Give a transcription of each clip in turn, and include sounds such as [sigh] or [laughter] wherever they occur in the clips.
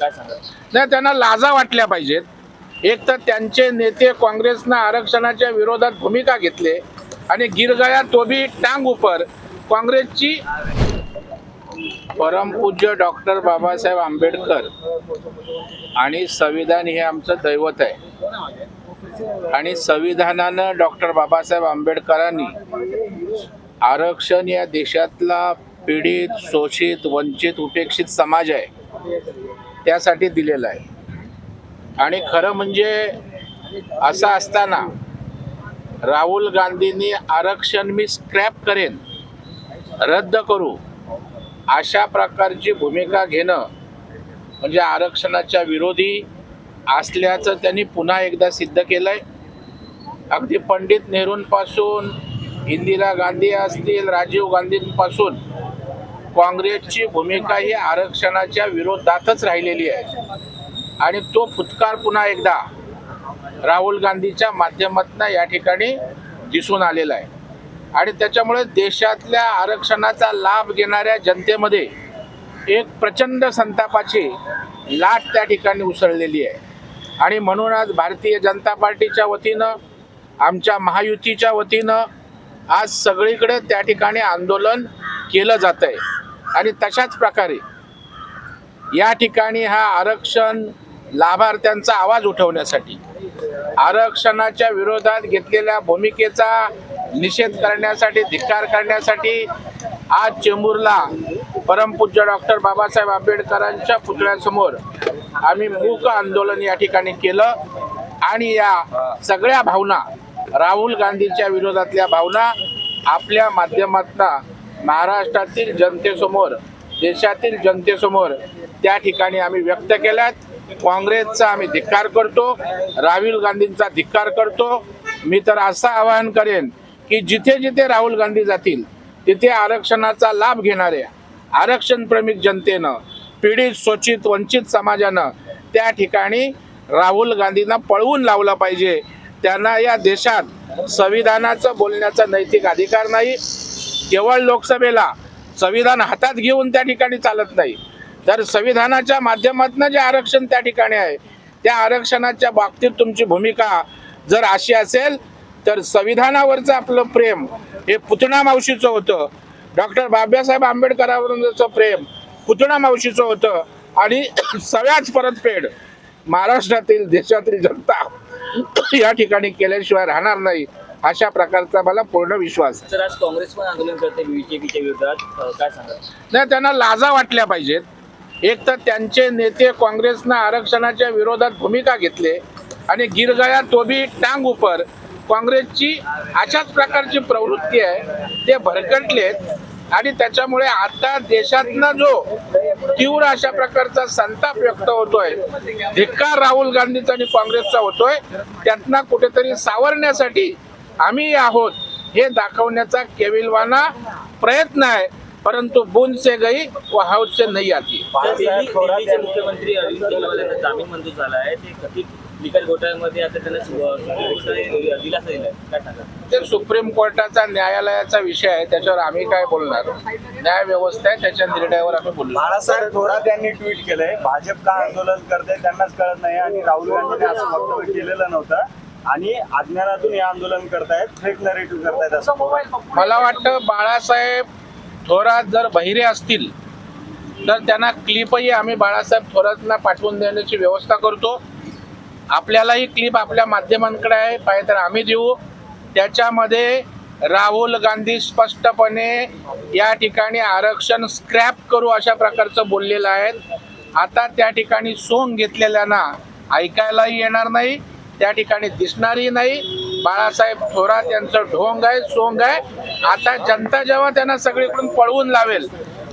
काय सांगा नाही त्यांना लाजा वाटल्या पाहिजेत. एक तर त्यांचे नेते काँग्रेसनं आरक्षणाच्या विरोधात भूमिका घेतले आणि गिरगया तो बी टांग उपर. काँग्रेसची परमपूज्य डॉक्टर बाबासाहेब आंबेडकर आणि संविधान हे आमचं दैवत आहे. आणि संविधानानं डॉक्टर बाबासाहेब आंबेडकरांनी आरक्षण या देशातला पीडित शोषित वंचित उपेक्षित समाज आहे. त्यासाठी दिलेलं आहे. आणि खरं म्हणजे असं असताना राहुल गांधींनी आरक्षण मी स्क्रॅप करेन रद्द करू अशा प्रकारची भूमिका घेणं म्हणजे आरक्षणाच्या विरोधी असल्याचं त्यांनी पुन्हा एकदा सिद्ध केलं आहे अगदी पंडित नेहरूंपासून इंदिरा गांधी असतील राजीव गांधींपासून काँग्रेसची भूमिका ही आरक्षणाच्या विरोधातच राहिलेली आहे. आणि तो फुतकार पुन्हा एकदा राहुल गांधीच्या माध्यमातून या ठिकाणी दिसून आलेला आहे. आणि त्याच्यामुळे देशातल्या आरक्षणाचा लाभ घेणाऱ्या जनतेमध्ये एक प्रचंड संतापाची लाट त्या ठिकाणी उसळलेली आहे. आणि म्हणून आज भारतीय जनता पार्टीच्या वतीनं आमच्या महायुतीच्या वतीनं आज सगळीकडे त्या ठिकाणी आंदोलन केलं जात आहे आणि तशाच प्रकारे या ठिकाणी हा आरक्षण लाभार्थ्यांचा आवाज उठवण्यासाठी आरक्षणाच्या विरोधात घेतलेल्या भूमिकेचा निषेध करण्यासाठी धिक्कार करण्यासाठी आज चेंबूरला परमपूज्य डॉक्टर बाबासाहेब आंबेडकरांच्या पुतळ्यासमोर आम्ही मूक आंदोलन या ठिकाणी केलं. आणि या सगळ्या भावना राहुल गांधीच्या विरोधातल्या भावना आपल्या माध्यमातून महाराष्ट्रातील जनतेसमोर देशातील जनतेसमोर त्या ठिकाणी आम्ही व्यक्त केल्यात. काँग्रेसचा आम्ही धिक्कार करतो राहुल गांधींचा धिक्कार करतो. मी तर असं आवाहन करेन की जिथे जिथे राहुल गांधी जातील तिथे आरक्षणाचा लाभ घेणाऱ्या आरक्षण प्रेमिक जनतेनं पीडित शोषित वंचित समाजानं त्या ठिकाणी राहुल गांधींना पळवून लावलं पाहिजे. त्यांना या देशात संविधानाचं बोलण्याचा नैतिक अधिकार नाही. केवळ लोकसभेला संविधान हातात घेऊन त्या ठिकाणी चालत नाही. तर संविधानाच्या माध्यमातून जे आरक्षण त्या ठिकाणी आहे त्या आरक्षणाच्या बाबतीत तुमची भूमिका जर अशी असेल तर संविधानावरचं आपलं प्रेम हे पुतणा मावशीचं होतं. डॉक्टर बाबासाहेब आंबेडकरांवरचं प्रेम पुतणा मावशीचं होतं आणि [coughs] सगळ्याच परतफेड महाराष्ट्रातील देशातील जनता [coughs] या ठिकाणी केल्याशिवाय राहणार नाही. अशा प्रकारचा मला पूर्ण विश्वास. आहे सर आज काँग्रेस पण आंदोलन करते बीजेपीच्या विरोधात. अ, काय सांगा नाही त्यांना लाजा वाटल्या पाहिजेत. एक तर त्यांचे नेते काँग्रेसनं आरक्षणाच्या विरोधात भूमिका घेतले आणि गिरगया तो बी टांग उपर. काँग्रेसची अशाच प्रकारची प्रवृत्ती आहे ते भरकटलेत आणि त्याच्यामुळे आता देशातनं जो तीव्र अशा प्रकारचा संताप व्यक्त होतोय धिक्कार राहुल गांधीचा आणि काँग्रेसचा होतोय त्यातनं कुठेतरी सावरण्यासाठी आम्ही आहोत. हे दाखवण्याचा केविलवाना प्रयत्न आहे परंतु बूंद से गई व हाउस से नहीं आती दिल्लीचे मुख्यमंत्री अरविंद केजरीवाल यांना जामीन मंजूर झाला आहे. ते कथित लिकल घोटाळ्यामध्ये आता त्यांना दिलासा दिलाय. काय सांगा ते सुप्रीम कोर्टाचा न्यायालयाचा विषय आहे त्याच्यावर आम्ही काय बोलणार? न्याय व्यवस्था आहे त्याच्या निर्णयावर आम्ही बोलणार. बाळासाहेब थोरात यांनी ट्विट केलंय भाजप का आंदोलन करते त्यांनाच कळत नाही आणि राहुल गांधीने असं वक्तव्य केलेलं नव्हतं. आणि अज्ञानातून हे आंदोलन करतायत फेक नरेटिव्ह करतायत असं. मला वाटतं बाळासाहेब थोरात जर बहिरे असतील तर त्यांना क्लिपही आम्ही बाळासाहेब थोरातना पाठवून देण्याची व्यवस्था करतो. आपल्यालाही क्लिप आपल्या माध्यमांकडे आहे पाहिजे तर आम्ही देऊ. त्याच्यामध्ये राहुल गांधी स्पष्टपणे या ठिकाणी आरक्षण स्क्रॅप करू अशा प्रकारचं बोललेलं आहे. आता त्या ठिकाणी सोंग घेतलेल्यांना ऐकायलाही येणार नाही. त्या ठिकाणी दिसणारही नाही. बाळासाहेब थोरात यांचं ढोंग आहे सोंग आहे. आता जनता जेव्हा त्यांना सगळीकडून पळवून लावेल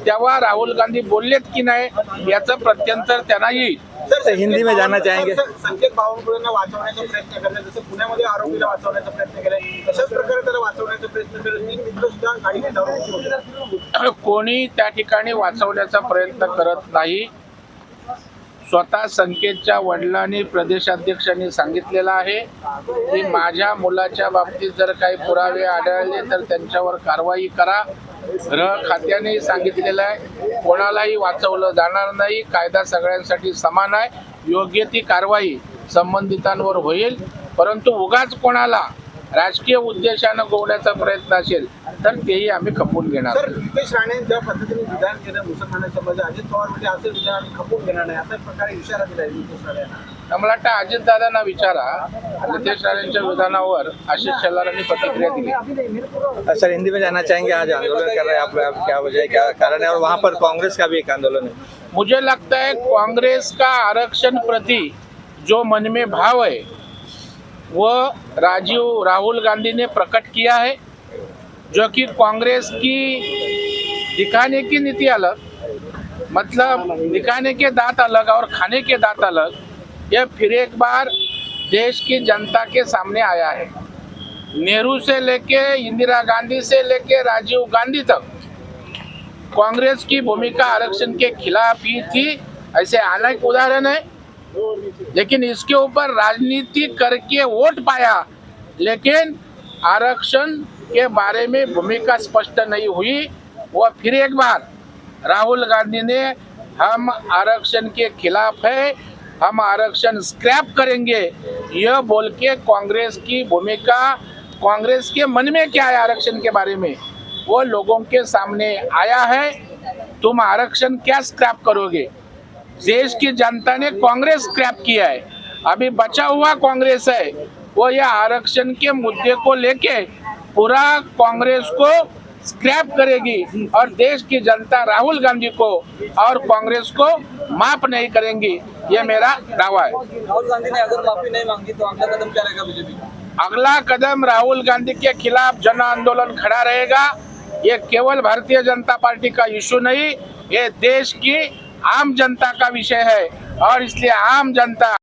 तेव्हा राहुल गांधी बोललेत की नाही याचं प्रत्यंतर त्यांना येईल सर हिंदी में जाना चाहेंगे. संकेत बावनकुळेंना वाचवण्याचा प्रयत्न जसं पुण्यामध्ये आरोपीला वाचवण्याचा प्रयत्न केलाय तशाच प्रकारे त्याला वाचवण्याचा प्रयत्न करत तीन मित्र सुद्धा गाडीने धावून होते कोणी त्या ठिकाणी वाचवण्याचा प्रयत्न करत नाही. स्वतः संकेतच्या वडिलांनी प्रदेशाध्यक्षांनी सांगितलेलं आहे की माझ्या मुलाच्या बाबतीत जर काही पुरावे आढळले तर त्यांच्यावर कारवाई करा. ग्रह खात्याने सांगितलेलं आहे कोणालाही वाचवलं जाणार नाही कायदा सगळ्यांसाठी समान आहे योग्य ती कारवाई संबंधितांवर होईल. परंतु उगाच कोणाला राजकीय उद्देशानं गोवण्याचा प्रयत्न असेल तर तेही आम्ही खपवून घेणार. सर नितेश राणे ज्या पद्धतीने विधान केलं मुसलमानाच्या मध्ये अजित पवार म्हणजे असं विधान आम्ही खपवून घेणार नाही. असा प्रकारे इशारा दिलाय नितेश राणे यांना. मला वाटतं अजितदादांना विचारा नितेश राणेंच्या विधानावर आशिष शेलारांनी प्रतिक्रिया दिली. सर हिंदी में जानना चाहेंगे आज आंदोलन कर रहे हैं आप आप क्या वजह क्या कारण है? और वहाँ पर कांग्रेस का भी एक आंदोलन है। मुझे लगता है कांग्रेस का आरक्षण प्रति जो मन में भाव है वो राजीव, राहुल गांधी ने प्रकट किया है, जो कि कांग्रेस की दिखाने की नीति अलग मतलब दिखाने के दांत अलग और खाने के दांत अलग, यह फिर एक बार देश की जनता के सामने आया है। नेहरू से लेके इंदिरा गांधी से लेके राजीव गांधी तक, कांग्रेस की भूमिका आरक्षण के खिलाफ ही थी, ऐसे अनेक उदाहरण है लेकिन इसके ऊपर राजनीति करके वोट पाया, लेकिन आरक्षण के बारे में भूमिका स्पष्ट नहीं हुई। वह फिर एक बार, राहुल गांधी ने, हम आरक्षण के खिलाफ है, हम आरक्षण स्क्रैप करेंगे। यह बोल के कांग्रेस की भूमिका, कांग्रेस के मन में क्या है आरक्षण के बारे में? वो लोगों के सामने आया है, तुम आरक्षण क्या स्क्रैप करोगे? देश की जनता ने कांग्रेस स्क्रैप किया है। अभी बचा हुआ कांग्रेस है वो यह आरक्षण के मुद्दे को लेके पूरा कांग्रेस को स्क्रैप करेगी और देश की जनता राहुल गांधी को और कांग्रेस को माफ़ नहीं करेंगी ये मेरा दावा है। राहुल गांधी ने अगर माफ़ी नहीं मांगी तो अगला कदम क्या रहेगा बीजेपी का? अगला कदम राहुल गांधी के खिलाफ जन आंदोलन खड़ा रहेगा ये केवल भारतीय जनता पार्टी का इशू नहीं ये देश की आम जनता का विषय है और इसलिए आम जनता